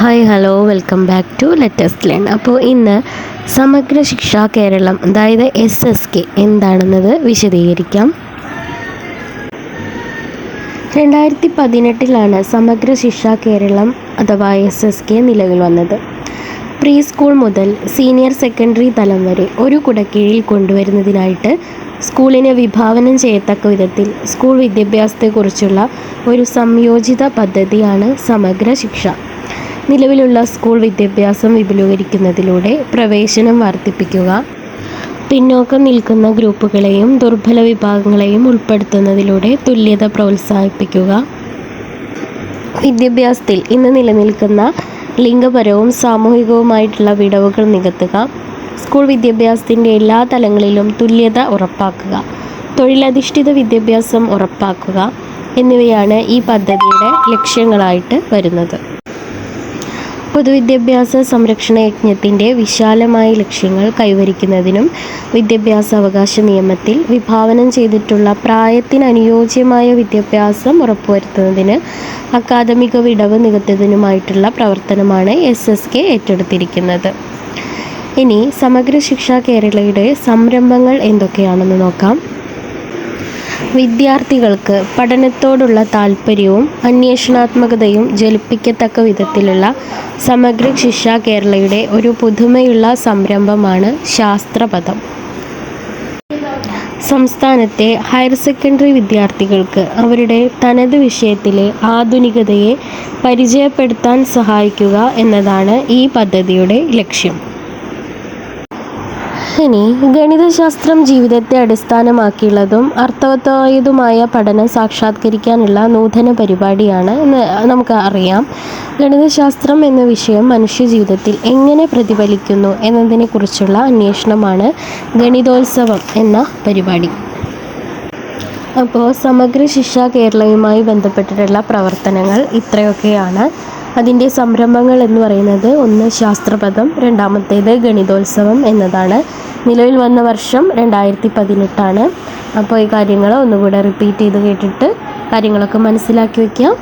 Hi hello welcome back to let's learn അപ്പോൾ ഇന്ന് സമഗ്ര ശിക്ഷാ കേരളം അതായത് എസ് എസ് കെ എന്താണെന്നത് വിശദീകരിക്കാം. രണ്ടായിരത്തി പതിനെട്ടിലാണ് സമഗ്ര ശിക്ഷാ കേരളം അഥവാ എസ് എസ് കെ നിലവിൽ വന്നത്. പ്രീ സ്കൂൾ മുതൽ സീനിയർ സെക്കൻഡറി തലം വരെ ഒരു കുടക്കീഴിൽ കൊണ്ടുവരുന്നതിനായിട്ട് സ്കൂളിനെ വിഭാവനം ചെയ്യത്തക്ക വിധത്തിൽ സ്കൂൾ വിദ്യാഭ്യാസത്തെക്കുറിച്ചുള്ള ഒരു സംയോജിത പദ്ധതിയാണ് സമഗ്ര ശിക്ഷ. നിലവിലുള്ള സ്കൂൾ വിദ്യാഭ്യാസം വിപുലീകരിക്കുന്നതിലൂടെ പ്രവേശനം വർദ്ധിപ്പിക്കുക. പിന്നോക്കം നിൽക്കുന്ന ഗ്രൂപ്പുകളെയും ദുർബല വിഭാഗങ്ങളെയും ഉൾപ്പെടുത്തുന്നതിലൂടെ തുല്യത പ്രോത്സാഹിപ്പിക്കുക. വിദ്യാഭ്യാസത്തിൽ ഇന്ന് നിലനിൽക്കുന്ന ലിംഗപരവും സാമൂഹികവുമായിട്ടുള്ള വിടവുകൾ നികത്തുക. സ്കൂൾ വിദ്യാഭ്യാസത്തിന്റെ എല്ലാ തലങ്ങളിലും തുല്യത ഉറപ്പാക്കുക. തൊഴിലധിഷ്ഠിത വിദ്യാഭ്യാസം ഉറപ്പാക്കുക. എന്നിവയാണ് ഈ പദ്ധതിയുടെ ലക്ഷ്യങ്ങളായിട്ട് വരുന്നത്. പൊതുവിദ്യാഭ്യാസ സംരക്ഷണ യജ്ഞത്തിന്റെ വിശാലമായ ലക്ഷ്യങ്ങൾ കൈവരിക്കുന്നതിനും വിദ്യാഭ്യാസ അവകാശ നിയമത്തിൽ വിഭാവനം ചെയ്തിട്ടുള്ള പ്രായത്തിന് അനുയോജ്യമായ വിദ്യാഭ്യാസം ഉറപ്പുവരുത്തുന്നതിന് അക്കാദമിക വിടവ് നികത്തുന്നതിനുമായിട്ടുള്ള പ്രവർത്തനമാണ് എസ് എസ് കെ ഏറ്റെടുത്തിരിക്കുന്നത്. ഇനി സമഗ്ര ശിക്ഷ കേരളയുടെ സംരംഭങ്ങൾ എന്തൊക്കെയാണെന്ന് നോക്കാം. വിദ്യാർത്ഥികൾക്ക് പഠനത്തോടുള്ള താല്പര്യവും അന്വേഷണാത്മകതയും ജലിപ്പിക്കത്തക്ക വിധത്തിലുള്ള സമഗ്ര ശിക്ഷ കേരളയുടെ ഒരു പുതുമയുള്ള സംരംഭമാണ് ശാസ്ത്രപഥം. സംസ്ഥാനത്തെ ഹയർ സെക്കൻഡറി വിദ്യാർത്ഥികൾക്ക് അവരുടെ തനത് വിഷയത്തിലെ ആധുനികതയെ പരിചയപ്പെടുത്താൻ സഹായിക്കുക എന്നതാണ് ഈ പദ്ധതിയുടെ ലക്ഷ്യം. ഇനി ഗണിതശാസ്ത്രം ജീവിതത്തെ അടിസ്ഥാനമാക്കിയുള്ളതും അർത്ഥവത്തായതുമായ പഠനം സാക്ഷാത്കരിക്കാനുള്ള നൂതന പരിപാടിയാണ് നമുക്ക് അറിയാം. ഗണിതശാസ്ത്രം എന്ന വിഷയം മനുഷ്യ ജീവിതത്തിൽ എങ്ങനെ പ്രതിഫലിക്കുന്നു എന്നതിനെക്കുറിച്ചുള്ള അന്വേഷണമാണ് ഗണിതോത്സവം എന്ന പരിപാടി. അപ്പോൾ സമഗ്ര ശിക്ഷ കേരളയുമായി ബന്ധപ്പെട്ടിട്ടുള്ള പ്രവർത്തനങ്ങൾ ഇത്രയൊക്കെയാണ്. അതിന്റെ സംരംഭങ്ങൾ എന്ന് പറയുന്നത് ഒന്ന് ശാസ്ത്രപദം രണ്ടാമത്തേത് ഗണിതോത്സവം എന്നതാണ്. നിലവിൽ വന്ന വർഷം രണ്ടായിരത്തി പതിനെട്ടാണ് അപ്പോൾ ഈ കാര്യങ്ങൾ ഒന്നുകൂടെ റിപ്പീറ്റ് ചെയ്ത് കേട്ടിട്ട് കാര്യങ്ങളൊക്കെ മനസ്സിലാക്കി വയ്ക്കാം